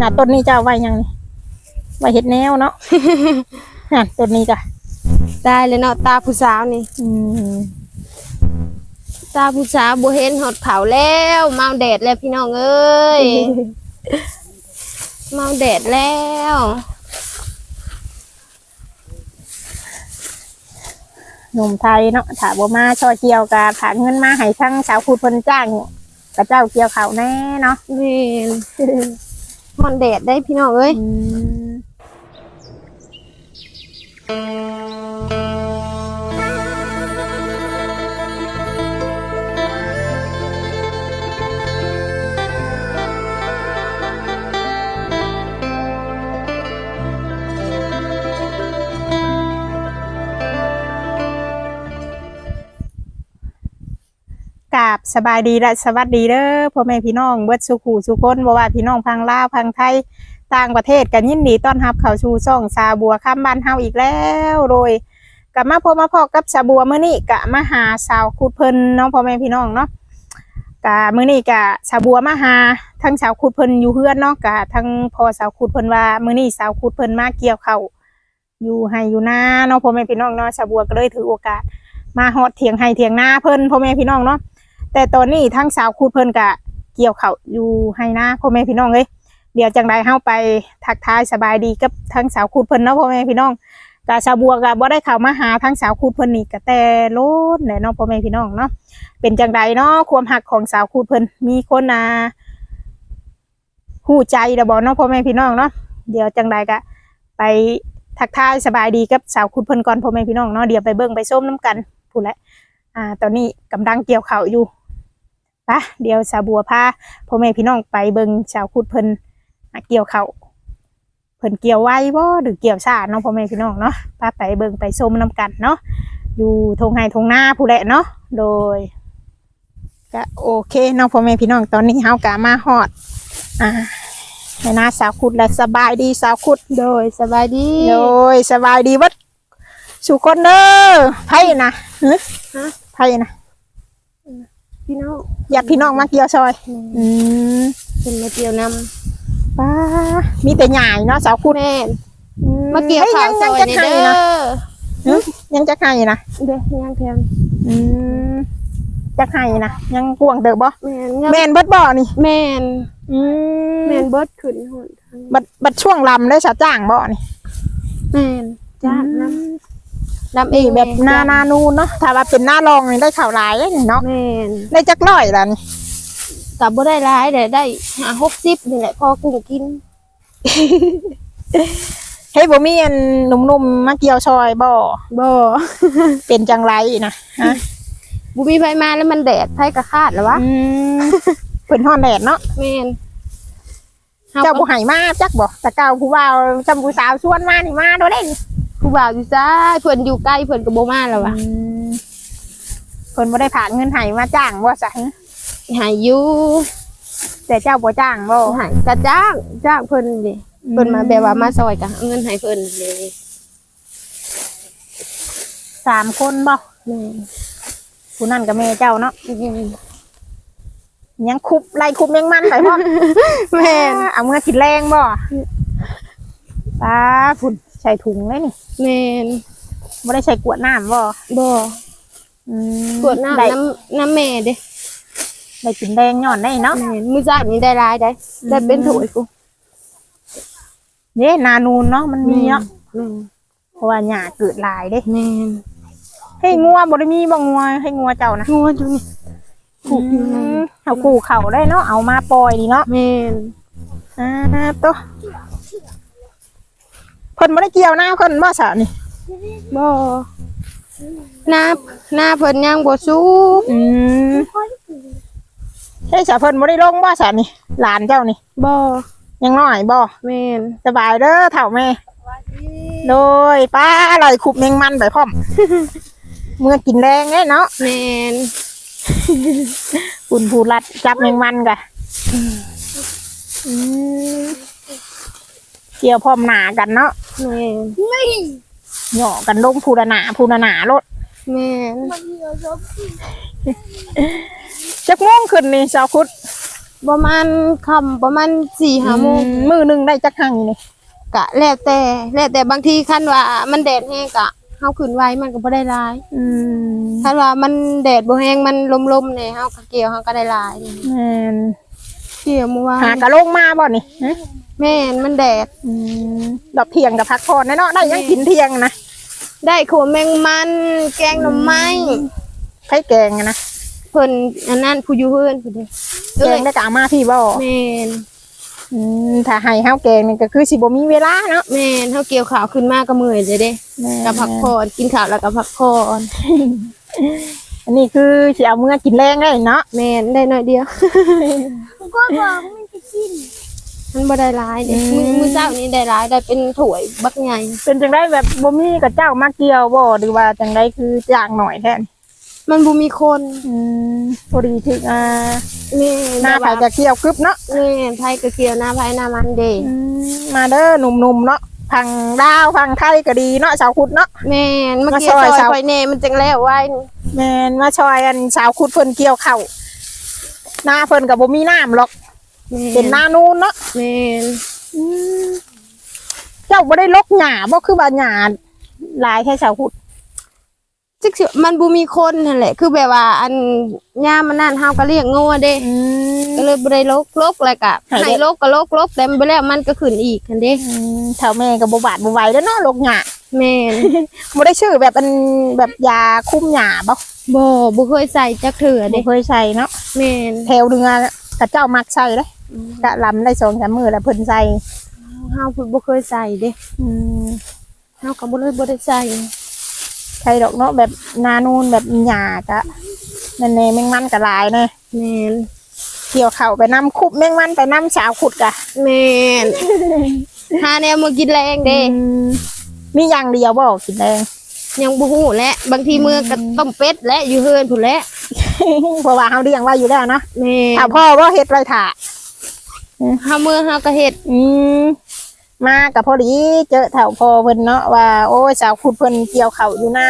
น่ะต้นนี้เจ้าไว้ยังนี่ไว้เฮ็ดแนวเนาะ น่ะต้นนี้ก็ได้เลยเนาะตาผู้สาวนี่ อืมตาผู้สาวบ่เห็นหอดเขาแล้วเมาแดดแล้วพี่น้องเอ้ยเมาแดดแล้วหนุ่มไทยเนาะถ้าบ่มาช่อเกี่ยวก็ฝากเงินมาให้ทั้งสาวคูดเพิ่นจ้างกับเจ้าเกี่ยวข้าวแน่เนาะ นี่ หอนแดดได้พี่น้องเอ้ย อืม กราบสบายดีและสวัสดีเด้อพ่อแม่พี่น้องเบิดสุขูสุคนบ่ว่าพี่น้องพังลาวพังไทยต่างประเทศกันยินดีต้อนรับเข้าสู่ช่องซาบัวข้ามบ้านเฮาอีกแล้วโดยกลับมาพบมาพอกับซาบัวมื้อนี้กะมาหาสาวคูดเพิ่นเนาะพ่อแม่พี่น้องเนาะกะมื้อนี้กะซาบัวมาหาทั้งสาวคูดเพิ่นอยู่เฮือนเนาะกะทั้งพ่อสาวคูดเพิ่นว่ามื้อนี้สาวคูดเพิ่นมาเกี่ยวเข้าอยู่ให้อยู่หน้าเนาะพ่อแม่พี่น้องเนาะซาบัวก็เลยถือโอกาสมาฮอดเถียงให้เถียงหน้าเพิ่นพ่อแม่พี่น้องเนาะ แต่ตอนนี้ทั้งสาวคูดเพิ่นกะเกี่ยวเขาอยู่ให้นะพ่อแม่พี่น้องเอ้ยเดี๋ยวจังใดเฮาไปทักทายสบายดีกับทั้งสาวคูดเพิ่นเนาะพ่อแม่พี่น้องกะชาวบัวกะบ่ได้เข้ามาหาทั้งสาวคูดเพิ่นนี่กะแต่โลดแหละเนาะพ่อแม่พี่น้องเนาะเป็นจังใดเนาะความหักของสาวคูดเพิ่นมีคนอ่าฮู้ใจแล้วบ่เนาะพ่อแม่พี่น้องเนาะเดี๋ยวจังใดกะไปทักทายสบายดีกับสาวคูดเพิ่นก่อนพ่อแม่พี่น้องเนาะเดี๋ยวไปเบิ่งไปส้มน้ำกันพูดแหละอ่า ตอนนี้กำลังเกี่ยวเข้าอยู่ ปะเดี๋ยวสาวบัวพาพ่อแม่พี่น้องไปเบิงชาวคุดเพิ่นหาเกี่ยวเขาวเพิ่นเกี่ยวไว้บ่หรือเกี่ยวซ่าเนาะพ่อแม่พี่น้องเนาะพาไปเบิงไปชมน้กันเนาะอยู่ทงไห้ทงหน้าผู้แหละเนาะโดยก็โอเคเนาะพ่อแม่พี่น้องตอนนี้เฮากะมาฮอดอ่าให้นาสาวคุดและสบายดีสาวคุดโดยสบายดีโดยสบายดีเบัดสุคนเด้อไพ่นะฮะฮะไพ่นะ พี่น้องอยากพี่น้องมาเกี่ยวซอย อืมเป็นมาเกี่ยวนป้ามีแต่ใหญ่เนาะสาวำคุณแม่นมาเกี่ยวฮ้ข้าวซยัองยจะนี่ให้เด้นะอหึยังจะให้นะเด้อย่างแถมอืมจะให้นะยังกวงเด้อบ่แม่นยังแม่นเบิดบ่นี่ แม่นอืมแม่นเบิดขึ้นหอนทางบัดบัดช่วงลำได้สะจ้างบ่นี่แม่นจ้างน้ำ น้ำเองแบบหน้าหน้านูนเนาะถ้าว่าเป็นหน้ารองนี่ได้ข่าวหลายเลยนี่เนาะแม่นได้จักร้อยละนี่กับบ่ได้ร้ายแต่ได้หาหกสิบนี่แหละพอกุ้งกินเฮ้ยบ่มีอันหนุ่มๆมาเกี่ยวซอยบ่บ่เป็นจังไรนะฮะบุมีไฟมาแล้วมันแดดไฟกระคาดแล้ววะอืมเพิ่นฮ้อนแดดเนาะแม่นเจ้าบ่ให้มาจักบ่แต่เก่าผู้บ่าวจำผู้สาวชวนมานี่มาโดดเด้นี่ ผู้บ่าวอยู่จ้าเพิ่นอยู่ใกล้เพิ่นก็บ่มาแล้ววะเพิ่นบ่ได้ผ่านเงินให้มาจ้างบ่ซะหายอยู่แต่เจ้าบ่จ้างบ่หายกระจ้างจ้างเพิ่นดิเพิ่นมาแบบว่ามาซอยกันเอาเงินให้เพิ่นเลยสามคนบ่แม่นผู้นั่นกับแม่เจ้าเนาะแม่นยังคุบไล่คุบยังมันไปพ่อแม่นเอาเงินกินแรงบ่ตาฝุ่น ใส่ถุงเลยนี่แม่นบ่ได้ใส่กวดน้ำบ่บ่อืมกวดน้ำได้น้ำน้ำแม่เด้ได้กินแดงย้อนได้เนาะแม่นมื้อจ้างนี่ได้หลายได้ได้เป็นถ้วยกูเด้นานูนเนาะมันมีเนาะแม่นเพราะว่าหญ้าเกิดหลายเด้แม่นให้งัวบ่ได้มีบ่งัวให้งัวเจ้านะงัวอยู่นี่อืมเอากูเข่าได้เนาะเอามาปล่อยนี่เนาะแม่นอ่าตัว เพิ่นบ่ได้เกี่ยวหน้าเพิ่นบ่ซะนี่บ่หน้าหน้าเพิ่นยังบ่สุกอืมเฮ้ยสาเพิ่นบ่ได้ลงบ่สานี่หลานเจ้านี่บ่ยังน้อยบ่แม่นสบายเด้อเฒ่าแม่โดยป้าอร่อยขุบแมงมันไปพร้อมเมื่อกินแรงเด้เนาะแม่นคุณผู้รัดจับแมงมันกะอืมเกี่ยวพร้อมหนากันเนาะ แม่นเหยาะกันลงพูดหนาพูดหนาโลดแม่นจักโมงขึ้นนี่สาวคุดประมาณคำประมาณสี่ห้าโมงมือหนึงได้จักหั่งนี่กะแล้วแต่แล้วแต่บางทีคันว่ามันแดดแห้งกะเฮาขึ้นไว้มันก็บ่ได้หลายอืมคันว่ามันแดดบ่แห้งมันลมๆเนี่ยเฮาก็เกี่ยวเฮาก็ได้หลายแม่นเกี่ยวเมื่อวาหานกะลงมาบ่นี่ฮะแม่นมันแดด อืมดอกเที่ยงกับพักผ่อนแน่เนาะได้ยังกินเที่ยงนะได้ขัวแมงมัน แกงหน่อไม้ไผแกงอะนะเพิ่นอันนั้นผู้อยู่เฮือนผู้เด้แกงได้กะเอามาพี่บ่แม่นอืมถ้าให้เฮาแกงนี่ก็คือสิบ่มีเวลาเนาะแม่นเฮาเกี่ยวข้าวขึ้นมาก็เมื่อยเลยเด้ก็พักผ่อนกินข้าวแล้วก็พักผ่อน อันนี้คือสิเอามื้อกินแรงได้เนาะแม่นได้หน่อยเดียว ก็บอกมันจะกินมันบ่ได้หลายเด้มื้อมื้อเช้านี้ได้หลายได้เป็นถ้วยบักใหญ่เป็นจังไดแบบบ่มีกับเจ้ามาเกี่ยวบ่หรือว่าจังไดคือจ้างหน่อยแท้นี่มันบ่มีคนอืมพอดีถึงอ่าแม่หน้าไผจะเกี่ยวกึบเนาะแม่นไผก็เกี่ยวหน้าไผหน้ามันเด้อืมมาเด้อหนุ่มๆเนาะพังดาวพังไทยก็ดีเนาะสาวคุดเนาะแม่นเมื่อกี้มาซซออยยข่อยแน่มันจังแล้วไว้ แม่นมาช่วยอันสาวคุดเพิ่นเกี่ยวข้าวหน้าเพิ่นก็บ่มีน้ำหรอกแม่เป็นหน้านูนเนาะแม่นอืมเจ้าบ่ได้ลกหญ้าบ่คือว่าหญ้าหลายแค่สาวคุดจิกสิมันบ่มีคนนั่นแหละ คือแบบว่า อันย่ามมันนั่นเฮาก็เลี้ยงงัวเด้อืม ก็เลยบ่ได้ลกลกแล้วก็ให้ได้ ให้ลกก็ลกลกแต่มันไปแล้วมันก็ขึ้นอีกคันเด้ อืมเท่าแม่ก็บ่บาดบ่ไหวแล้วเนาะลกหญ้า แม่นบ่ได้ชื่อแบบอันแบบยาคุมหญ้าบ่บ่บ่เคยใส่จักเถื่อบ่เด้เคยใส่เนาะแม่นแถวเรือกะเจ้ามักใส่เด้กะลำได้สองสามมื้อแล้วเพิ่นใส่เฮาเพิ่นบ่เคยใส่เด้อืมเฮาก็บ่เลยบ่ได้ใส่ใช่ดอกเนาะแบบนานูนแบบหญ้ากะนั่นแน่แมงมันก็หลายแน่แม่นเกี่ยวเข้าไปน้ำคุบแมงมันไปน้ำสาวขุดกะแม่นหาแนวมากินแรงเด้อื มมีอย่างเดียวบ่กินแดง ยังบ่ฮู้แหละบางทีมื้อก็ต้มเป็ดและอยู่เฮือนพุ่นแหละเพราะว่าเฮาเลี้ยงไว้อยู่แล้วเนาะแม่ถ้านพ่อบ่เฮ็ดไว้ถ่าเฮามื้อเฮาก็เฮ็ดอืมมากับพอดีเจอแถวพ่อเพิ่นเนาะว่า โอ้ยสาวขุดเพิ่นเกี่ยวข้าวอยู่นา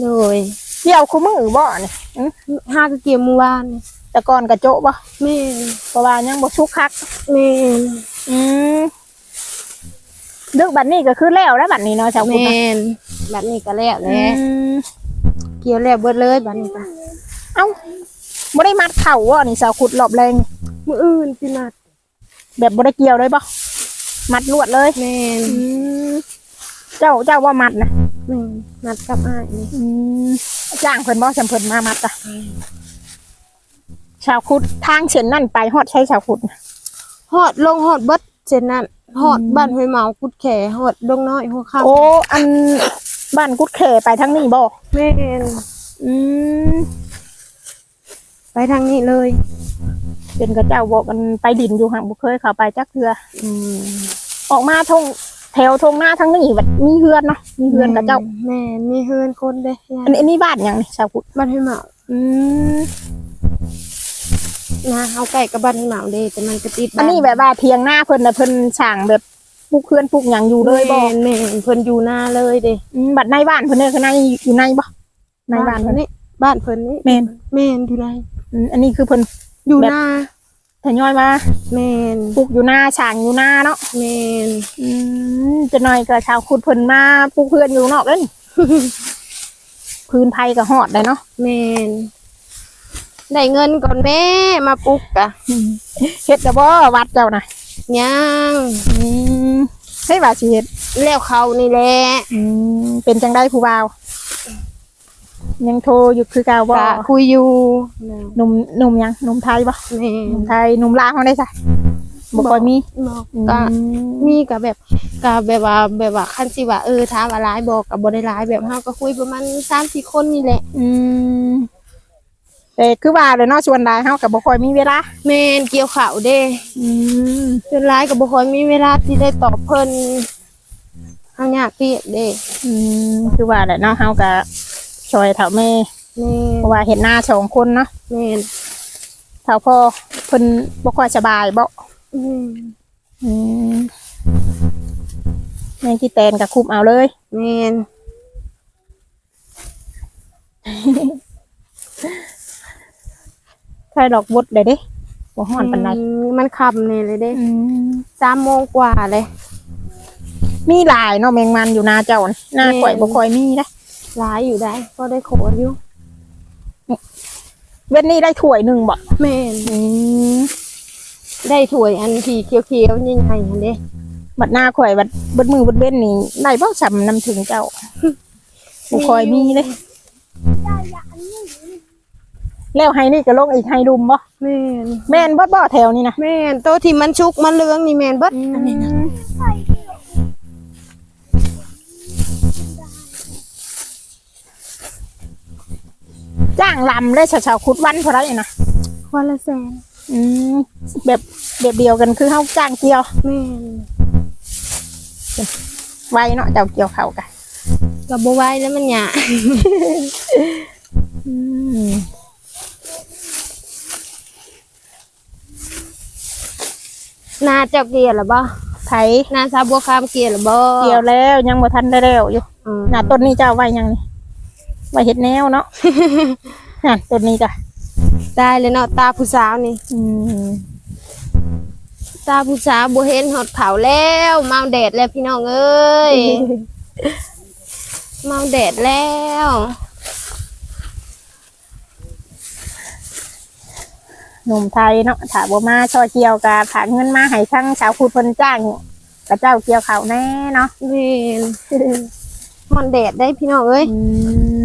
เลยเกี่ยวคู่มือบ่นี่อื้อหาก็เกี่ยวเมื่อวานนี่แต่ก่อนก็โจะบ่แม่นเพราะว่ายังบ่ชุกคักแม่นอืม ดึกบัดนี้ก็คือแล้วแล้วบัดนี้เนาะสาวขุดแม่เนาะนบัดนี้ก็แล้วแหอืละมเกี่ยวแล้วเบิดเลยบัดนี้ก็เอ้าบ่ได้มัดเข่าว่นี่สาวขุดรอบแรงมื้ออื่นสินัดแบบบ่ได้เกี่ยวเลยบ่มัดลวดเลยแม่นอืมเจ้าเจ้าว่ามัดนะแม่นนัดกับอ้ายนี่อืมจ้างเพิ่นบ่จำเพิ่นมามัดจ้ะชาวขุดทางเส้นนั่นไปฮอดใช้ชาวขุดน่ะฮอดลงฮอดเบิดเช่นนั้น ฮอดบ้านห้วยเมากุดแขฮอดดงน้อยหัวค่ำโอ้ อันบ้านกุดแขไปทางนี้บ่แม่นอืมไปทางนี้เลย เป็นกับเจ้าบอกมันไปดินอยู่ห่างบ่เคยเข้าไปจักเทื่ออืมออกมาทงแถวทงหน้าทางนี้บัดมีเฮือนเนาะมีเฮือนกับเจ้าแม่นมีเฮือนคนเด้อันอันนี้บ้านหยังนี่ชาวขุดบ้านห้วยเมาอืม นะเฮาใกล้กับบ้านห้วยเมาเด้แต่มันก็ติดอันนี้แบบว่าเทียงหน้าเพิ่นน่ะเพิ่นสร้างแบบปลูกเฮือนปลูกหยังอยู่เลยบ่แม่นแม่นเพิ่นอยู่หน้าเลยเด้อืมบัดในบ้านเพิ่นเนี่ยคือในอยู่ในบ่ในบ้านเพิ่นนี่บ้านเพิ่นนี่แม่นแม่นอยู่ในอืมอันนี้คือเพิ่นอยู่แบบหน้าทยอยมาแม่นปลูกอยู่หน้าช่างอยู่หน้าเนาะแม่นอืมจะหน่อยก็ชาวขุดเพิ่นมาปลูกเพื่อนอยู่นอกเด้น พื้นไผก็ฮอดได้เนาะแม่น ได้เงินก่อนแม่มาปลุกกะเฮ็ดจะบ่วัดเจ้าน่ะยังอืมให้ว่าสิเฮ็ดแล้วเขานี่แหละอืมเป็นจังได๋ผู้บ่าว ยังโทรอยู่คือเก่าบ่กะคุยอยู่หนุ่มหนุ่มหยังหนุ่มไทยบ่แม่หนุ่มไทยหนุ่มลาวเฮาได้ซะบ่ค่อยมีบอกอืกะมมีกับแบบกับแบบว่าแบบว่าคันสิว่าเออถามว่าร้ายบอกกับบ่ได้ร้ายแบบเฮาก็คุยประมาณ3-4คนนี่แหละ อืม แต่คือว่าเลยเนาะชวนได้เฮาก็บ่ค่อยมีเวลาแม่นเกี่ยวข้าวเด้อืมจนร้ายก็บ่ค่อยมีเวลาที่ได้ตอบเพิ่นเฮายากเปียกเด้อืมคือว่าแหละเนาะเฮาก็ช่วยเฒ่าแม่แม่เพราะว่าเห็นหน้าสองคนเนาะแม่นเฒ่าพ่อเพิ่นบ่ค่อยสบายบ่อืมอืมแม่ที่แตนก็คุมเอาเลย แม่น ใครดอกบดได้เด้บ่ฮ้อนปานใดอืมมันค่ำนี่เลยเด้อืมสามโมงกว่าเลย มีหลายเนาะแมงมันอยู่นาเจ้าน่ะหน้าข่อยบ่ค่อยมีนะหลายอยู่ได้ ก็ได้โขนอยู่เว้นนี้ได้ถ้วยหนึงบ่แม่นอืมได้ถ้วยอันที่เขียวๆใหญ่ๆอันเด้บัดหน้าข่อยบัดเบิดมือเบิดเว้นนี่ได้บ่สำนำถึงเจ้าบ่ค่อยมีเลยได้อย่างนี้ แล้วให้นี่ก็ลงอีกให้ดุมบ่แม่นแม่นบ่บ่แถวนี้นะแม่นโตวที่มันชุกมันเหลืองนี่แม่นเบิดอันนี้นะใส่เดียวจ้างลำเลยชาวๆคุดวันเท่าไหร่นะวันละแสนอืมแบบแบบเดียวกันคือเฮาจ้างเกี่ยวแม่นไวเนาะเจ้าเกี่ยวเขากะก็บ่ไหวแล้วมันหยาอืม นาเจ้าเกลียร์หรือบ่ไผนาซาบัวคามเกลียร์หรือบ่เกี่ยวแล้วยังบ่ทันได้แล้วอยู่อืมน่ะต้นนี้เจ้าไว้ยังนี่ไว้เฮ็ดแนวเนาะ นั่นต้นนี้จ้ะได้เลยเนาะตาผู้สาวนี่ อืมตาผู้สาวบ่เห็นหอดเขาแล้วเมาแดดแล้วพี่น้องเอ้ย เมาแดดแล้ว หนุ่มไทยเนาะถ้าบ่มาช่อเกี่ยวกะฝากเงินมาให้ทั้งสาวคูดเพิ่นจ้างกับเจ้าเกี่ยวเขาแน่เนาะแม่นหอนแดดได้พี่น้องเอ้ยอืม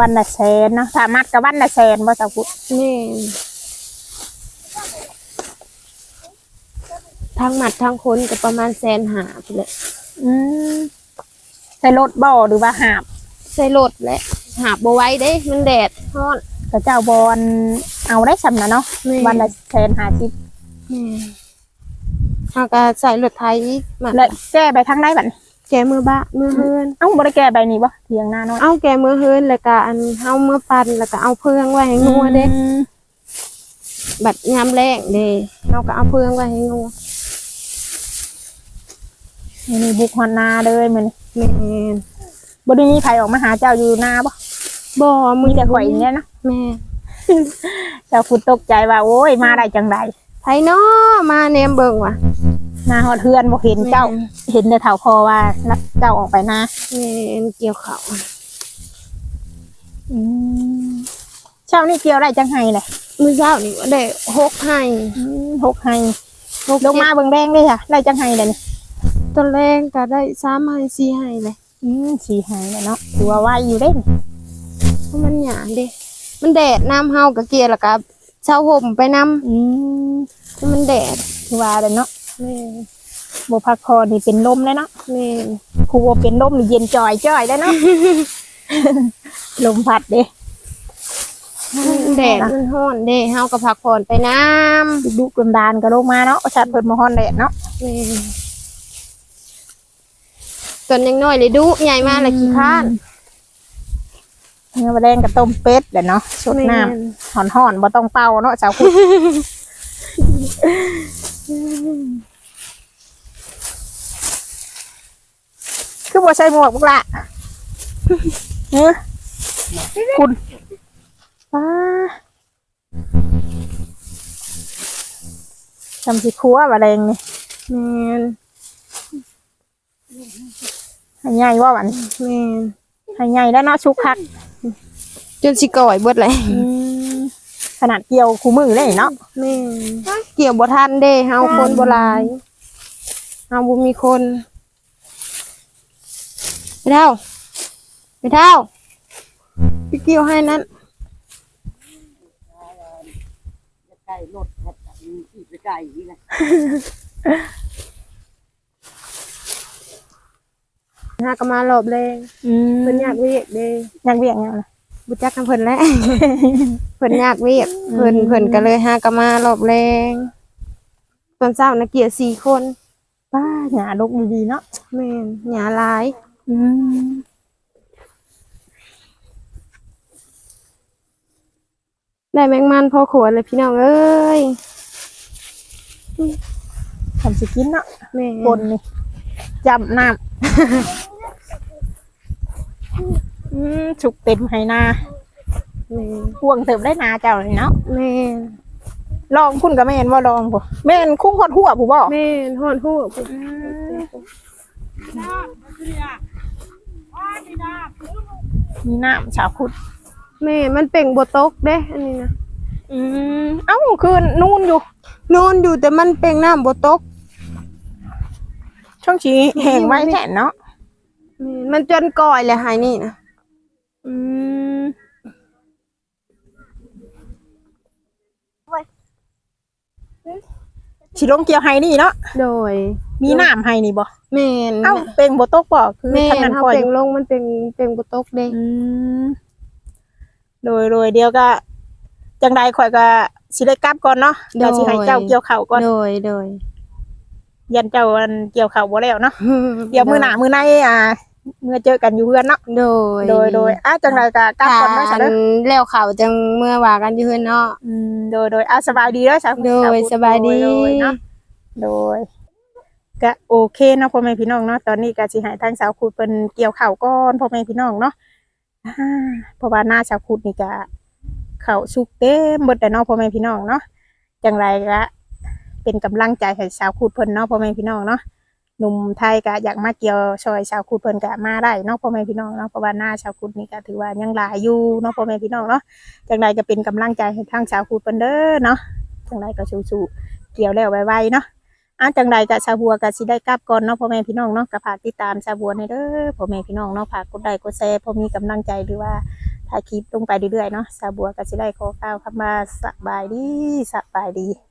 วันละแสนเนาะสามารถกับวันละแสนบ่สาวคูดแม่นทั้งหมัดทั้งคนก็ประมาณแสนหาไปเลยอืมใส่รถบ่หรือว่าหาบใส่รถและหาบบ่ไหว้เด้ มันแดดฮ้อน กับเจ้าบอลเอาได้สำนะเนาะแม่ วันละแสนหาสิบแม่นเอาก็ใส่รถไทยอีกมาแล้วแก้ไปทางได้บัดนี้แกมือบ้ามือเฮือน เอ้าบ่ได้แก้ใบนี้บ่เทียงหน้าน้อยเอาแกมือเฮือนแล้วก็อันเฮามือปั่นแล้วก็เอาเพื่องไว้ให้งัวเด้อืมบัดยามแรงเด้เฮาก็เอาเพื่องไว้ให้งัวนี่นี่บุกฮอนนาเลยมันแม่นบ่ได้มีใครออกมาหาเจ้าอยู่นาบ่บ่มีแต่ข่อยอย่างเนี้ยนะ แม่เจ้าคุณตกใจว่าโอ้ยมาได้จังไดไผน้อมาแนมเบิ่งว่ะมาฮอดเฮือนบ่เห็นเจ้า เห็นแต่เฒ่าพอว่ารับเจ้าออกไปนาแม่นเกี่ยวเขาวอืมเช้านี่เกี่ยวได้จังไห้เลยมื้อเช้านี่ก็ได้หกให้อืมหกไห้หกลงมาเบิ่งแดงเลยค่ะได้จังไห้เลยนี่ตอนแรกก็ได้3ให้4ให้เลยอืมสี่ไห้เลยเนาะถือว่าไวอยู่เด้นี่เพราะมันหยาเด้ มันแดดน้ำเฮาก็เกลียแล้วก็เช้าห่มไปน้อืมำมันแดดถือว่าเลยเนาะแม่บ่พักคอนี่เป็นลมเลยเนาะแม่ครูว่าเป็นลมนี่เย็นจ่อยจ่อยได้เนาะ ลมพัดเด้มันแดดมันร้อนเด้เฮาก็พักผ่อนไปน้ำดุกดานๆก็ลงมาเนาะชัดเพิ่นมาฮ้อนแดดเนาะ แม่ตอนยังน้อยเลยดุใหญ่มากเลยขี้ข้าน เนื้อแดงกับต้มเป็ดแหละเนาะสดน้ำห่อนๆบ่ต้องเป่าเนาะสาวคุณคือบ่ใส่หมวกพวกละเฮ้อคุณป้าทำสิครัวอะไรนี่แม่นให้ใหญ่ว่าวันแม่นให้ใหญ่แล้วเนาะชุกคัก จนสิก่อยเบิดเลยขนาดเกี่ยวคู่มือเลยเนาะแม่นเกี่ยวบ่ทันเด้เฮาคนบ่หลายเฮาบ่มีคนไปเท่าไปเท่าไปเกี่ยวให้นั้นใกล้รถครับขี่ไปไกลนี่นะหากะมารอบแรงอืมเพิ่นอยากเวียกเด้อยากเวียงยังนะ บุจักกันเพิ่นแหล้ว เพิ่นอยากเวียกเพิ่นเพิ่นก็เลยหากะมารอบแรงตอนเช้านักเกียรติสี่คนป้าหยาลกดีๆเนาะแม่นหยาหลายอืมได้แมงมันพอขวดเลยพี่น้องเอ้ยทำสิกินเนาะแม่บนนี่จำน้ำ อืมฉุกเต็มให้นาแม่พ่วงเติมได้นาเจ้าเลยเนาะแม่ลองคุณก็แม่นว่าลองบ่แม่นคุ้งฮอดหัวผู้บ่แม่นฮอดฮู้พุ่นมีน้ำชาวคุดแม่มันเป่งบ่ตกเด้อันนี้นะอืมเอ้าคือนู่นอยู่นอนอยู่แต่มันเป่งน้ำบ่ตกช่องชีแห้งไว้แท้เนาะแม่นมันจนก่อยเลยหายนี่นะ อืมสิลงเกี่ยวไห้นี่เนาะ โดย มีน้ำไห้นี่บ่แม่นเอ้าเป็งบ่ตกบ่คือแม่ทางนนั้นเฮาพออเป่งยู่ลงมันเป่งเป่งบ่ตกเด้อืมโดยโดยเดียวก็ จังใดข่อยก็สิได้กลับก่อนเนาะเดี๋ยวสิให้เจ้าเกี่ยวข้าวก่อน โดยโดยยันเจ้าอันเกี่ยวข้าวบ่แล้วเนาะ เดี๋ยวมื้อหน้ามื้อในอ่า เมื่อเจอกันอยู่เพื่อนเนาะโดยโดยโดยอะจังใดก็กลับก่อนเนาะถ้าซะเด้อแล้วเขาจังเมื่อว่ากันอยู่เฮือนเนาะอืมโดยโดยอะสบายดีเด้อสาวโดยสวสบายดีโโเนาะโดยก็โอเคเนาะพ่อแม่พี่น้องเนาะตอนนี้ก็สิให้ทางสาวคูดเพิ่นเกี่ยวข้าวก่อนพ่อแม่พี่น้องเนาะอ่าเพราะว่าหน้าสาวคูดนี่ก็ข้าวสุกเต็มหมดแต่เนาะพ่อแม่พี่น้องเนาะจังไรก็เป็นกำลังใจให้สาวคูดเพิ่นเนาะพ่อแม่พี่น้องเนาะ หนุ่มไทยก็อยากมาเกี่ยวซอยสาวคูดเพิ่นก็มาได้เนาะพ่อแม่พี่น้องเนาะเพราะว่าหน้าสาวคูดนี่ก็ถือว่ายังหลายอยู่เนาะพ่อแม่พี่น้องเนาะจังไรก็เป็นกำลังใจให้ทางสาวคูดเพิ่นเด้อเนาะจังไรก็สู้ๆเกี่ยวแล้วไวๆเนาะอะจังไรก็ชาวบัวก็สิได้กลับก่อนเนาะพ่อแม่พี่น้องเนาะก็ฝากติดตามชาวบัวในเด้อพ่อแม่พี่น้องเนาะฝากกดไลค์กดแชร์พอมีกำลังใจหรือว่าถ่ายคลิปลงไปเรื่อยๆเนาะชาวบัวก็สิได้ขอกล่าวคำว่าสบายดีสบายดี